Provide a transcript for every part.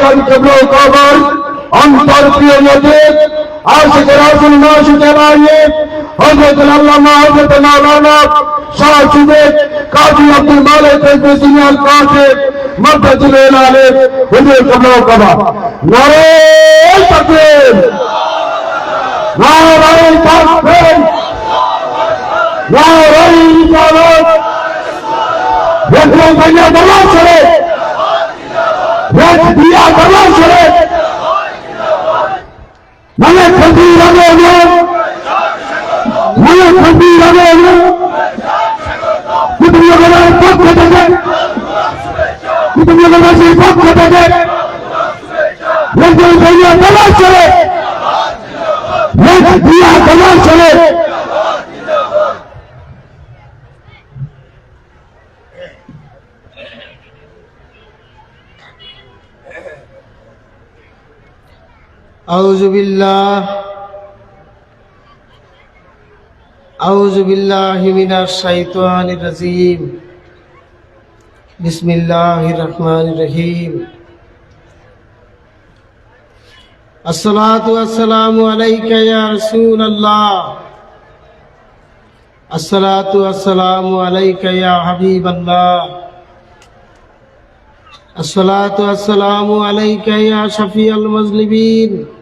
মক্কাল কেবল কবর অন্তর প্রিয় নজিব আশিক রাসুল মাসুক আলাইহি হযরত আল্লামা হযরত মাওলানা শাহ সুবেদ কাজী আব্দুল মালিক ফেসবুসিনী আল কাসিম মদদুল আলাইহি হুজুর কেবল কবর নারে তাকবীর নারে তাকবীর নারে ইসলাম দেখুন ভাইয়া দিয়া বলা ছেড়ে মানে খন্দি লাগে মানে খন্দি লাগে কুটুম্বগণের পক্ষ থেকে কুটুম্বগণবাসীর পক্ষ থেকে দেখুন ভাইয়া বলা ছেড়ে ভোট দিয়া বলা أعوذ بالله. أعوذ بالله من الشيطان الرجيم. بسم الله الرحمن الرحيم. الصلاة والسلام عليك يا رسول الله. الصلاة والسلام عليك يا حبيب الله. الصلاة والسلام عليك يا شفيع المذنبين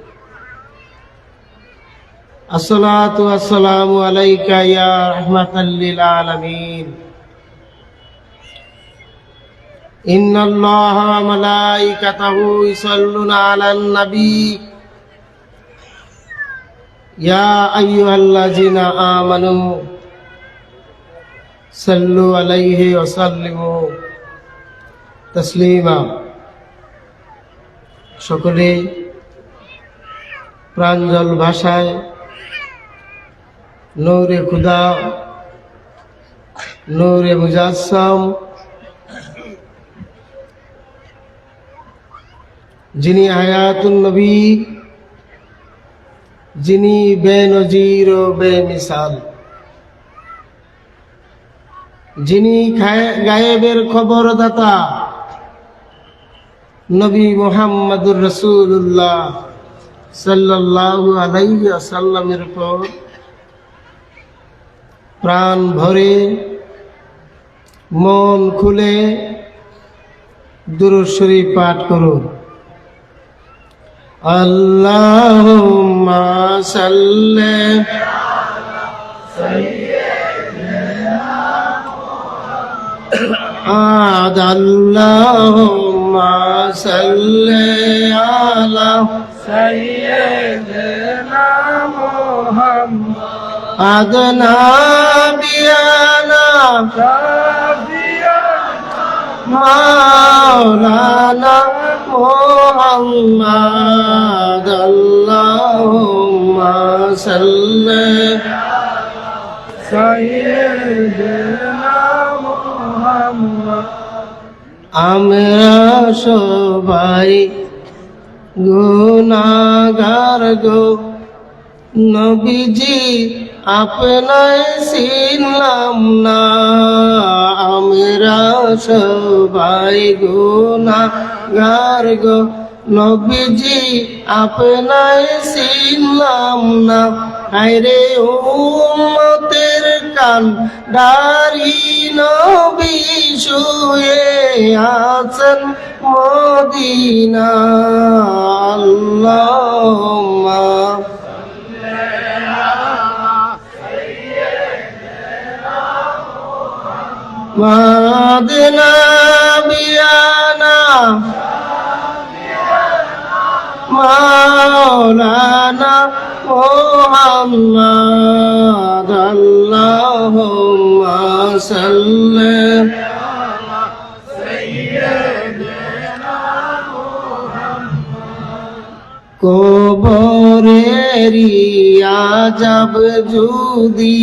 الصلاة والسلام عليك يا رحمة للعالمين إن الله وملائكته يصلون على النبي يا أيها الذين آمنوا صلوا عليه وسلموا তসলিমা সকলে প্রাঞ্জল ভাষায় নৌরে খুদা, নৌরে মুজাসম, যিনি হায়াতুন নবী, যিনি বেনজির ও বেমিসাল, যিনি গায়েবের খবরদাতা, নবী মোহাম্মদুর রসুল্লাহ সাল্লাল্লাহু আলাইহি আসাল্লামের উপর। প্রাণ ভরে মন খুলে দুরুশ্বরী পাঠ করুন আল্লাহুম্মা সাল্লি আদ আল্লাহুম্মা সাল্লি আলা سيدنا محمد আদনা সাফিয়ানা মাওলানা মোহাম্মদ আল্লাহুম্মা সাল্লি সাইয়্যিদিনা মুহাম্মদ। আমরা সবাই গুনাহগার গো। নবীজি আপনায় চিনলাম না। আমরা সবাই গুনাগার গো। নবীজি আপনায় চিনলাম না। হায়রে উম্মতের কান দারি নবী শুয়ে আছেন মদিনা। আল্লাহুম্মা মাদিনা বিয়ানা মাওলানা মোহাম্মদ আল্লাহুম্মা সাল্লি। কবরেরি আজাব যদি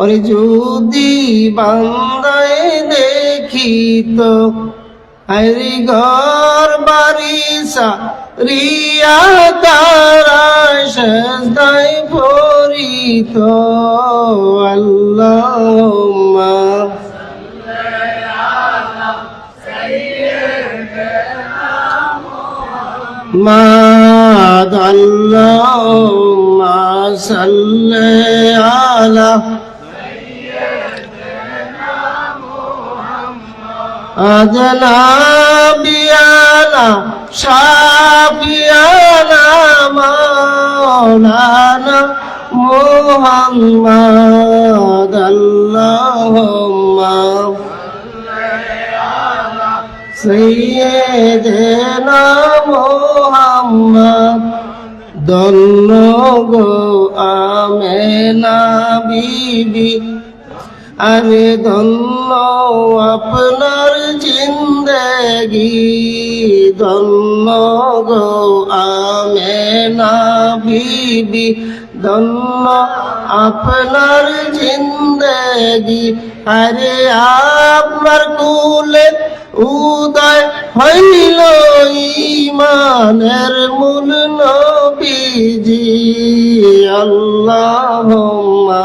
ওরে যদি বান্দায় দেখিত হরি ঘর বারিসা রিয়া তারা সদায় ভরিত। আল্লাহ মাদ আল্লাহ সাল্লাহ أجنابينا شافينا مولانا محمد اللهم سيدنا محمد دلوغ آمنا بيبي আরে ধন্য আপনার জিন্দগি, ধন্য গো আমে না বিবি, ধন্য আপনার জিন্দগি। আরে আপনার কুলে উদয় হইল ইমানের মূল নবীজি, আল্লাহুম্মা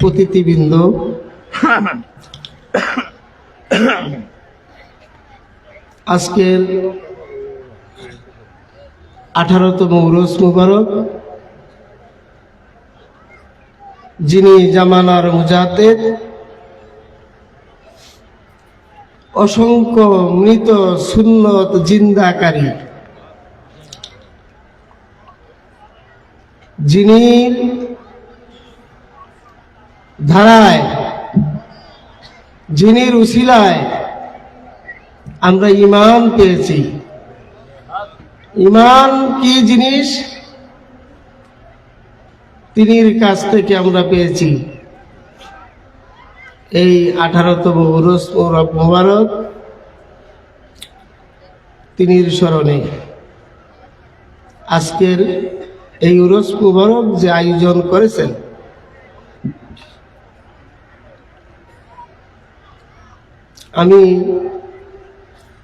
প্রতিবৃন্দ আজকের আঠারোতম উরস মুবারক যিনি জামানার মুজাতেদ অসংখ্য মৃত সুন্নত জিন্দাকারী যিনি ধারায় যিনির উসিলায় আমরা ইমান পেয়েছি। ইমান কি জিনিস? তিনির কাছ থেকে আমরা পেয়েছি। এই আঠারোতম উরস মোবারক তিনির স্মরণে। আজকের এই উরস মুবারক যে আয়োজন করেছেন আমি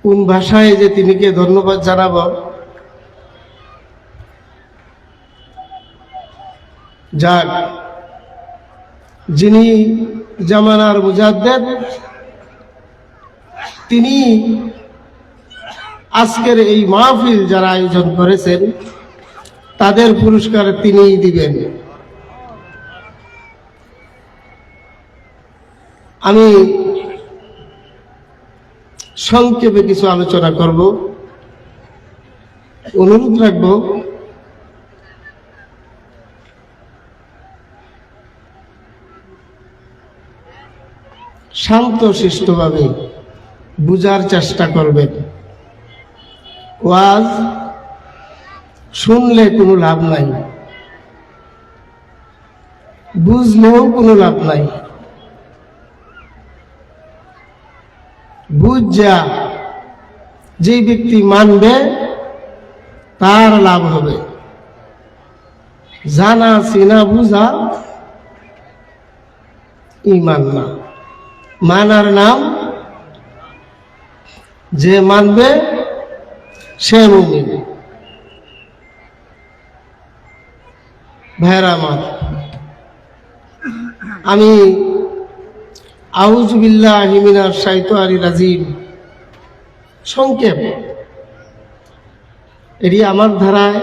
কোন ভাষায় যে তিনিকে ধন্যবাদ জানাব, যাক, যিনি জামানার মুজাদ্দেদ, তিনি আজকের এই মাহফিল যারা আয়োজন করেছেন, তাদের পুরস্কার তিনিই দিবেন। আমি সংক্ষেপে কিছু আলোচনা করব। অনুরোধ রাখব, শান্ত শিষ্টভাবে বুঝার চেষ্টা করবেন। ওয়াজ শুনলে কোনো লাভ নাই। বুঝলেও কোনো লাভ নাই। বুঝা যে ব্যক্তি মানবে, তার লাভ হবে। জানা, চিনা, বুঝা, ইমান না। মানার নাম, যে মানবে, সে মুমিন। ভাইরা আমার, আমি সংক্ষেপ। এটি আমার ধারায়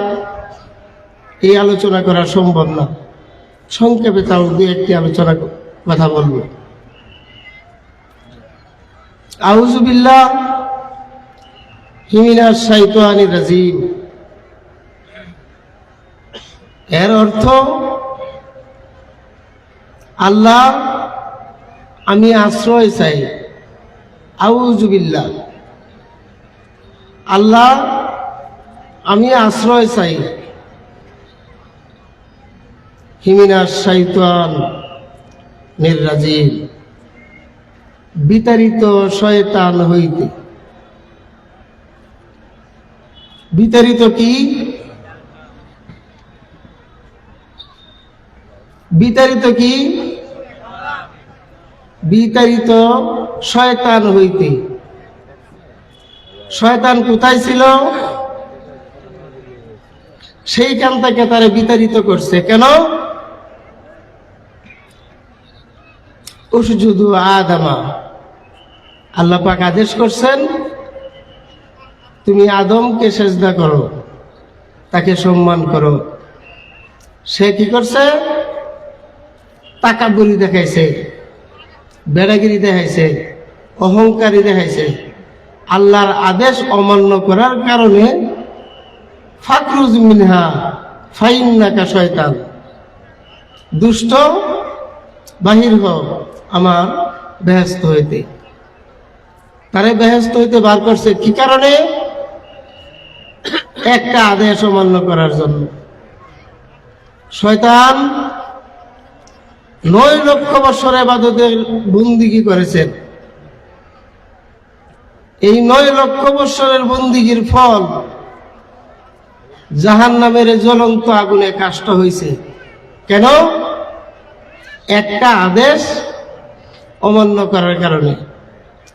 এই আলোচনা করা সম্ভব না। সংক্ষেপে তাও দু একটি আলোচনা কথা বলব। আউজবিল্লাহ হিমিনার সাইতো আলী রাজিম। এর অর্থ, আল্লাহ আমি আশ্রয় চাই। আউজুবিল্লাহ আল্লাহ, আমি আশ্রয় চাই। হিমিনার শৈতান নির্রাজিল। বিতাড়িত শয়তান হইতে। বিতাড়িত কি? বিতাড়িত কি? বিতাড়িত শয়তান হইতে। শয়তান কোথায় ছিল? সেইখান থেকে তারা বিতাড়িত করছে। কেন? উসজুদু আদামা। আল্লাহ পাক আদেশ করছেন, তুমি আদমকে সেজদা করো, তাকে সম্মান করো। সে কি করছে? তাকাবুরি দেখাইছে। বেড়াগিরি দেখাইছে, অহংকারী দেখাইছে। আল্লাহর আদেশ অমান্য করার কারণে ফাকরুজ মিনহা, ফাইন্নাকা শয়তান। দুষ্ট, বাহির হ আমার বেহেস্ত হইতে। তারে বেহেস্ত হইতে বার করছে কি কারণে? একটা আদেশ অমান্য করার জন্য। শয়তান নয় লক্ষ বছর এবাদতের বন্দিগি করেছেন। এই নয় লক্ষ বছরের বন্দিগির ফল জাহান নামের জ্বলন্ত আগুনে কাষ্ট হয়েছে কেন? একটা আদেশ অমান্য করার কারণে।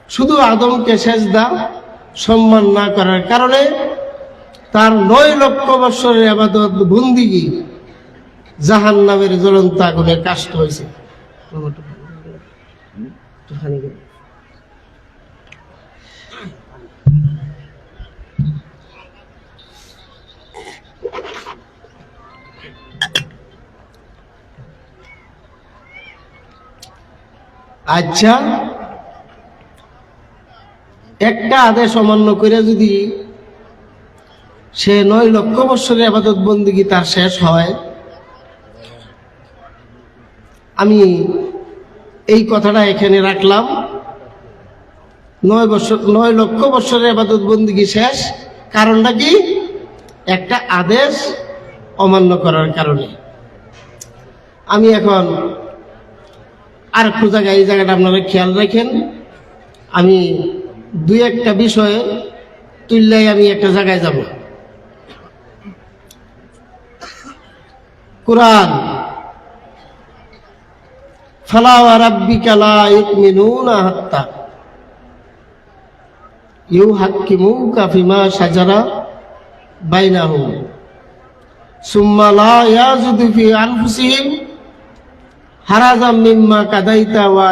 শুধু আদমকে সেজদা, সম্মান না করার কারণে তার নয় লক্ষ বৎসরের আবাদত বন্দিগি জাহান নামের জ্বলন্ত আগুনে কাষ্ট হয়েছে আচ্ছা একটা আদেশ অমান্য করে যদি সে নয় লক্ষ বৎসরের আবাদত বন্দিগি তার শেষ হয় আমি এই কথাটা এখানে রাখলাম। নয় বছর, নয় লক্ষ বৎসরের আবাদত বন্দিগি শেষ। কারণটা কি? একটা আদেশ অমান্য করার কারণে। আমি এখন আর একটু জায়গায়, এই জায়গাটা আপনারা খেয়াল রাখেন। আমি দুই একটা বিষয়ে তুললেই আমি একটা জায়গায় যাব। কোরআন ফালা রাব্বিকা লা ইউমিনুনা হাত্তা। ইউহাক্কিমুকা ফিমা শাজারা বাইনাহুম। সুম্মা মিম্মা কাদাইতা ওয়া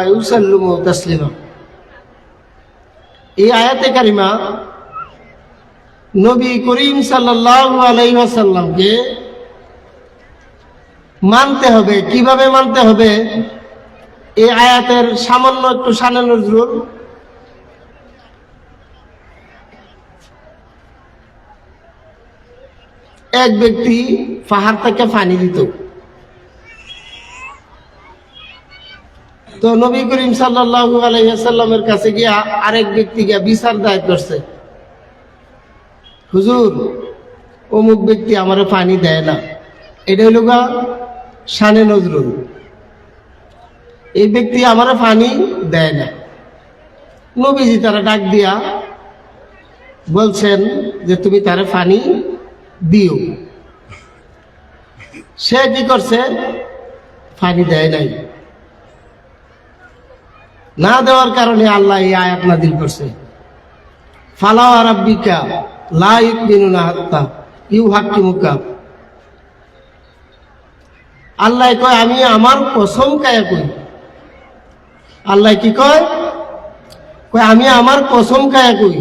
এই আয়াতে কারিমা নবী করিম সাল্লাল্লাহু মানতে হবে। কীভাবে মানতে হবে? এই আয়াতের সামান্য একটু সানে নজরুল এক ব্যক্তি পাহাড় থেকে পানি দিত। তো নবী করিম সাল্লাল্লাহু আলাইসাল্লামের কাছে গিয়া আরেক ব্যক্তি গিয়া বিচার দায় করছে। হুজুর, অমুক ব্যক্তি আমার পানি দেয় না। এটা হইল গা শানে নজরুল। এই ব্যক্তি আমার পানি দেয় না। নবীজি তারা ডাক দিয়া বলছেন যে, তুমি তারা পানি দিও। সে কি করছে? পানি দেয় নাই। না দেওয়ার কারণে আল্লাহ এই আয়াত নাদিল করছে। ফালাওয়া রাব্বিকা লা ইউমিনুনা হাত্তা ইউহাক্কিমুকা। আল্লাহ কয়, আমি আমার কসম কই? আল্লাহ কি কয়? কয়, আমি আমার কসম কায়া কই?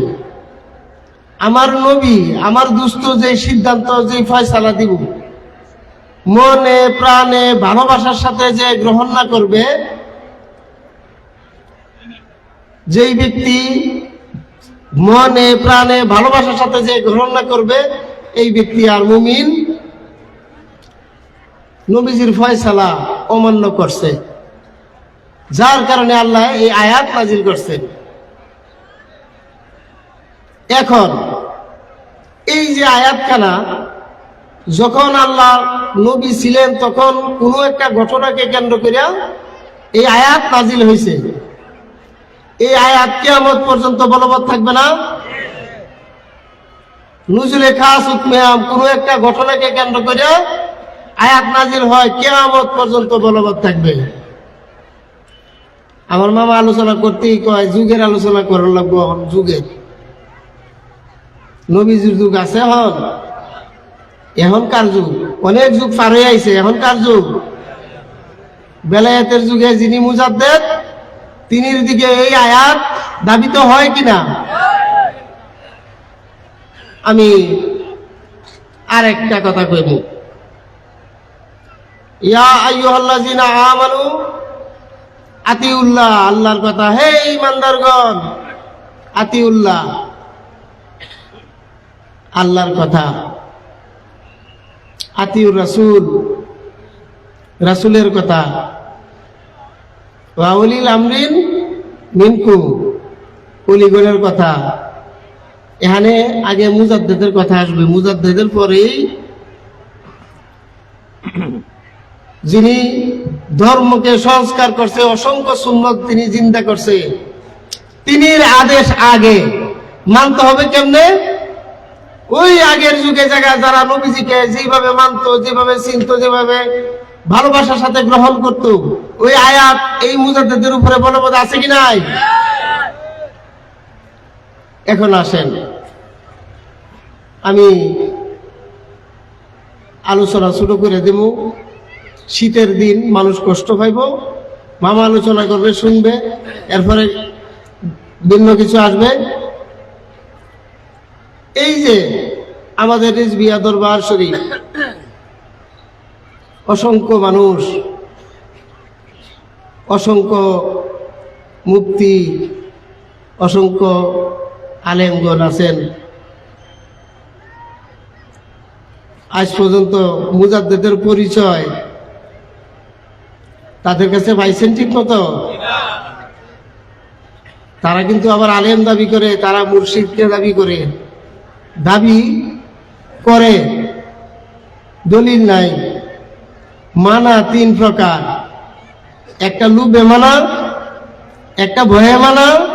আমার নবী, আমার দুস্থ যে সিদ্ধান্ত, যে ফয়সালা দিব, মনে, প্রাণে, ভালোবাসার সাথে যে গ্রহণ না করবে, যেই ব্যক্তি মনে, প্রাণে, ভালোবাসার সাথে যে গ্রহণ না করবে, এই ব্যক্তি আর মুমিন নবীজির ফয়সালা অমান্য করছে। যার কারণে আল্লাহ এই আয়াত নাজিল করছেন। এখন, এই যে আয়াতখানা, যখন আল্লাহ নবী ছিলেন, তখন কোনো একটা ঘটনাকে কেন্দ্র করিয়া এই আয়াত নাজিল হয়েছে এই আয়াত কেয়ামত পর্যন্ত বলবৎ থাকবে না। নজরুলে খাস উৎমেয়াম, কোনো একটা ঘটনাকে কেন্দ্র করে আয়াত নাজিল হয়, কেয়ামত পর্যন্ত বলবৎ থাকবে। আমার মামা আলোচনা করতেই কয়, যুগের আলোচনা করার লাগবো এখন যুগের নবীজির যুগ আছে এখন। এখন কার যুগ? অনেক যুগ পার হয়ে এখন কার যুগ? বেলায়েতের যুগে যিনি মুজাদ্দেদ, তিনির দিকে এই আয়াত দাবিত হয় কিনা? আমি আর একটা কথা কইব। ইয়া আইয়ুহাল্লাযিনা আমানু আতিউল্লাহ, আল্লাহর কথা। হে ইমানদারগণ, আতিউল্লাহ, আল্লাহর কথা। আতিউর রাসূল, রাসূলের কথা। ওয়াউলিল আমরিন মিনকুম অলিগণের কথা। এখানে আগে মুজাদ্দেদের কথা আসবে। মুজাদ্দেদের পরেই যিনি ধর্মকে সংস্কার করছে, অসংখ্য সুন্নত তিনি চিন্তা করছে তিনি আদেশ আগে। মানতে হবে কেমনে? ওই আগের যুগে জায়গা যারা নবীজিকে যেভাবে মানতো, যেভাবে চিনত, যেভাবে ভালোবাসার সাথে গ্রহণ করত, ওই আয়াত, এই মুজাদ্দেদের উপরে বলবৎ আছে কি নাই? এখন আসেন। আমি আলোচনা শুরু করে দেব। শীতের দিন মানুষ কষ্ট পাইব। মামা আলোচনা করবে, শুনবে, এরপরে ভিন্ন কিছু আসবে। এই যে আমাদের রিজবিয়া দরবার শরীফ, অসংখ্য মানুষ, অসংখ্য মুক্তি অসংখ্য আলেমগণ আছেন। আজ পর্যন্ত মুজাদ্দেদের পরিচয় তাদের কাছে পাইছেন ঠিক মতো তারা কিন্তু আবার আলেম দাবি করে, তারা মুর্শিদকে দাবি করে। দাবি করে। দলিল নাই। মানা তিন প্রকার। একটা লুবে মানা, একটা ভয়ে মানা,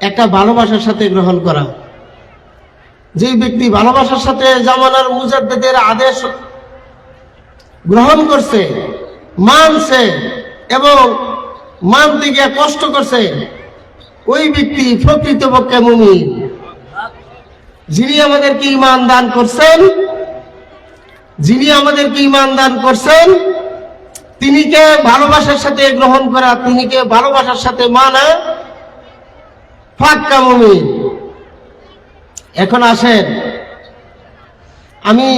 একটা ভালোবাসার সাথে গ্রহণ করা। যে ব্যক্তি ভালোবাসার সাথে জামানার মুজাদ্দেদের আদেশ গ্রহণ করছে মানছে এবং মানতে গিয়ে কষ্ট করছে, ওই ব্যক্তি প্রকৃতপক্ষে মুমিন। যিনি আমাদেরকে ইমান দান করছেন, যিনি আমাদেরকে ইমান দান করছেন তিনিকে ভালোবাসার সাথে গ্রহণ করা তিনিকে ভালোবাসার সাথে মানা, ফাক্কা মুমিন। এখন আসেন। আমি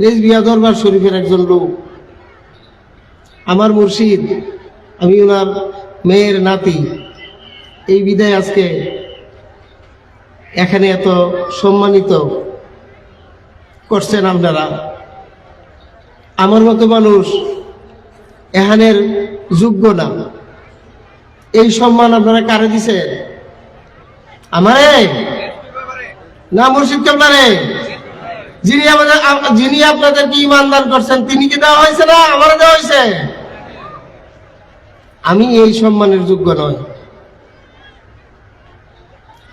রেজবিয়া দরবার শরীফের একজন লোক। আমার মুর্শিদ, আমি ওনার মেয়ের নাতি। এই বিদায় আজকে এখানে এত সম্মানিত করছেন আপনারা। আমার মতো মানুষ এখানের যোগ্য না। এই সম্মান আপনারা কারে দিছেন? আমারে? না মুর্শিদ কেমনারে যিনি আমাদের যিনি আপনাদেরকে ইমান দান করছেন, তিনি কি দেওয়া হয়েছে না? আমারও দেওয়া হয়েছে। আমি এই সম্মানের যোগ্য নয়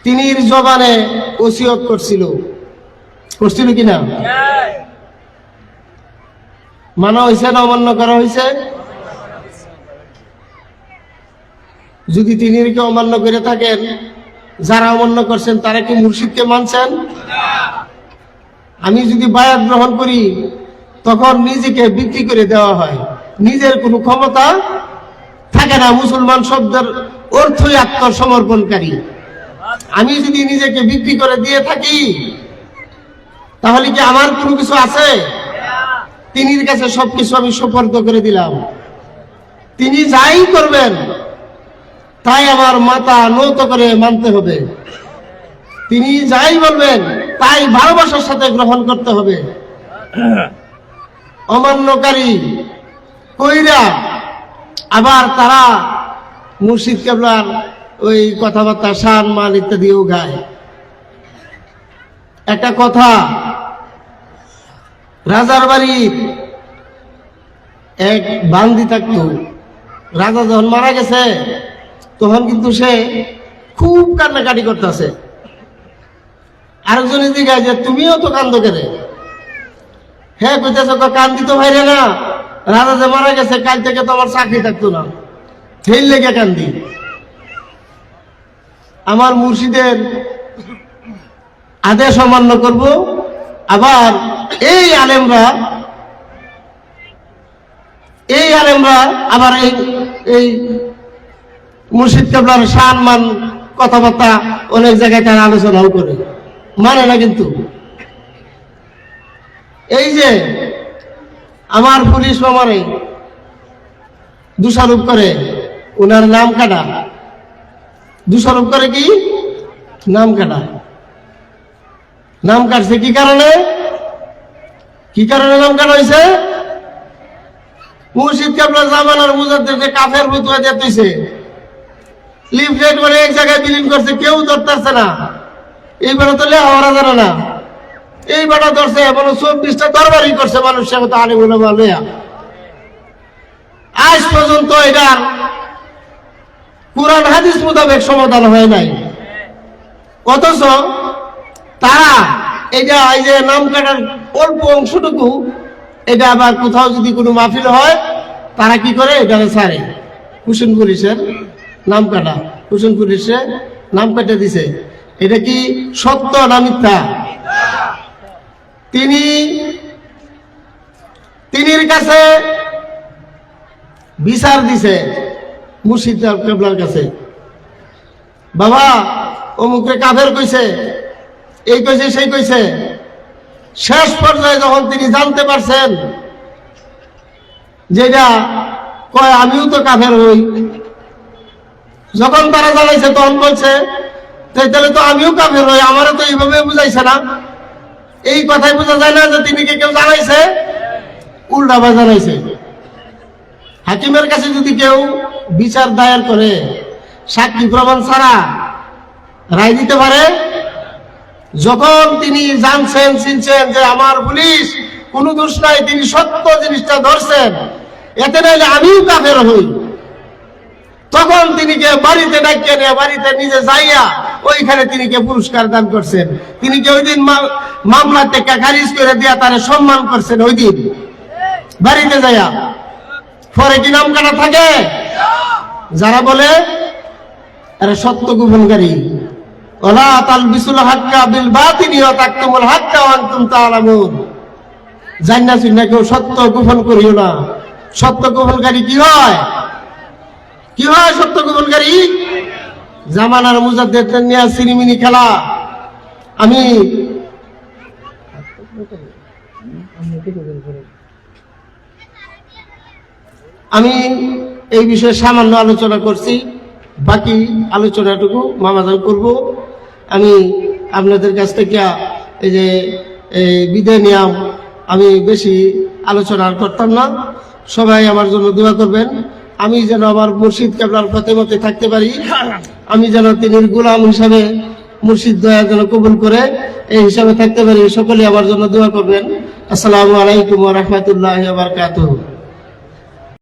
তিনি জবানে ওসিয়ত করছিল। করছিল কিনা? মানা হয়েছে না অমান্য করা হয়েছে? যদি তিনি অমান্য করে থাকেন, যারা অমান্য করছেন, তারা কি মুর্শিদকে মানছেন? আমি যদি বায়াত গ্রহণ করি, তখন নিজেকে বিক্রি করে দেওয়া হয়। নিজের কোনো ক্ষমতা থাকে না। মুসলমান শব্দের অর্থই আত্মসমর্পণকারী। আমি যদি নিজেকে বিক্রি করে দিয়ে থাকি, তাহলে কি আমার কোনো কিছু আছে? তিনির কাছে সবকিছু আমি সুপর্দ করে দিলাম। তিনি যাই করবেন, তাই আমার মাথা নত করে মানতে হবে। তিনি যাই বলবেন তাই ভালোবাসার সাথে গ্রহণ করতে হবে। অমান্যকারী কইরা আবার তারা মুর্শিদ কেবলার ওই কথাবার্তা, সান মান ইত্যাদিও গায়। একটা কথা, রাজার বাড়ির এক বান্দি থাকতো। রাজা যখন মারা গেছে, তখন কিন্তু সে খুব কান্নাকাটি করতেছে। আরেকজনের দিকে যে তুমিও তো কান্দ কেনে? হ্যাঁ কইতেছে কান্দি তো ভাইরে না। রাজা যে মারা গেছে, কাল থেকে তো আমার চাকরি থাকতো না। সেই লেগে কান্দি। আমার মুর্শিদের আদেশ অমান্য করব। আবার এই আলেমরা এই আলেমরা আবার এই এই মুর্শিদ কেবলার সান মান কথাবার্তা অনেক জায়গায় তারা আলোচনাও করে। মানে না কিন্তু। এই যে আমার পুলিশ মামারে দোষারোপ করে ওনার নাম কাটা। দোষারোপ করে কি? নাম কাটা। নাম কাটছে কি কারণে? কি কারণে নাম কাটা হয়েছে? মুর্শিদ কাবলা জামানার মুজাদ্দেরকে কাফের ফতুয়া দিতেছে। লিফলেট করে এক জায়গায় বিলীন করছে, কেউ ধরতেছে না। এইবার তো লেহাওয়ারা জানে না। এই বেটা ধরছে এমন চব্বিশটা দরবারই করছে মানুষ সে তো আনি বলে লইয়া। আজ পর্যন্ত এটার কোরআন হাদিস মোতাবেক সমাধান হয় নাই। অথচ তারা এটা এই যে নাম কাটার অল্প অংশটুকু, এটা আবার কোথাও যদি কোনো মাহফিল হয়, তারা কি করে? এটা ছাড়ে। কুসুন পুলিশের নাম কাটা। কুসুন পুলিশে নাম কাটে দিছে। এটা কি সত্য না মিথ্যা? তিনি তিনির কাছে বিচার দিছে মুর্শিদ কেবলার কাছে। বাবা অমুকে কাফের কইছে, এই কইছে, সেই কইছে। শেষ পর্যায়ে যখন তিনি জানতে পারছেন যেটা কয়, আমিও তো কাফের হই। যখন তারা জানাইছে তখন বলছে "তাই তাহলে তো আমিও কাফের হই, আমারও তো এইভাবে বুঝাইছে না। এই কথাই বোঝা যায় না যে তিনি কে কেউ জানাইছে? উল্টা বা জানাইছে। হাকিমের কাছে যদি কেউ বিচার দায়ের করে, সাক্ষী প্রমাণ ছাড়া রায় দিতে পারে, যখন তিনি জানছেন, চিনছেন যে আমার পুলিশ, কোনো দোষ নাই, তিনি সত্য জিনিসটা ধরছেন, এতে নাইলে আমিও কাফের হই। তখন তিনিকে বাড়িতে ডাকিয়ে নিয়ে, বাড়িতে নিজে যাইয়া ওইখানে তিনি কে পুরস্কার দান করছেন। তিনি কে ওই দিন মামলা খারিজ করে দিয়া তারা সম্মান করছেন ওই দিন। বাড়িতে যাইয়া। পরে কি নাম কাটা থাকে? যারা বলে আরে সত্য গোপনকারী। হাক্কা বিল হাক্কা কেউ সত্য সত্য গোপনকারী কি হয়? কি হয় সত্য গোপনকারী? জামানার মুজাদ্দের নিয়ে সিরিমিনি খেলা। আমি আমি এই বিষয়ে সামান্য আলোচনা করছি। বাকি আলোচনাটুকু মামাজান করব। আমি আপনাদের কাছ থেকে এই যে, এই বিদায় নিয়াম। আমি বেশি আলোচনা করতাম না। সবাই আমার জন্য দোয়া করবেন। আমি যেন আমার মুর্শিদ কেবলার পথে মতে থাকতে পারি। আমি যেন তিনি গুলাম হিসাবে মুর্শিদ দয়া যেন কবুল করে এই হিসাবে থাকতে পারি। সকলে আমার জন্য দোয়া করবেন। আসসালামু আলাইকুম রহমতুল্লাহ বারকাতুহ।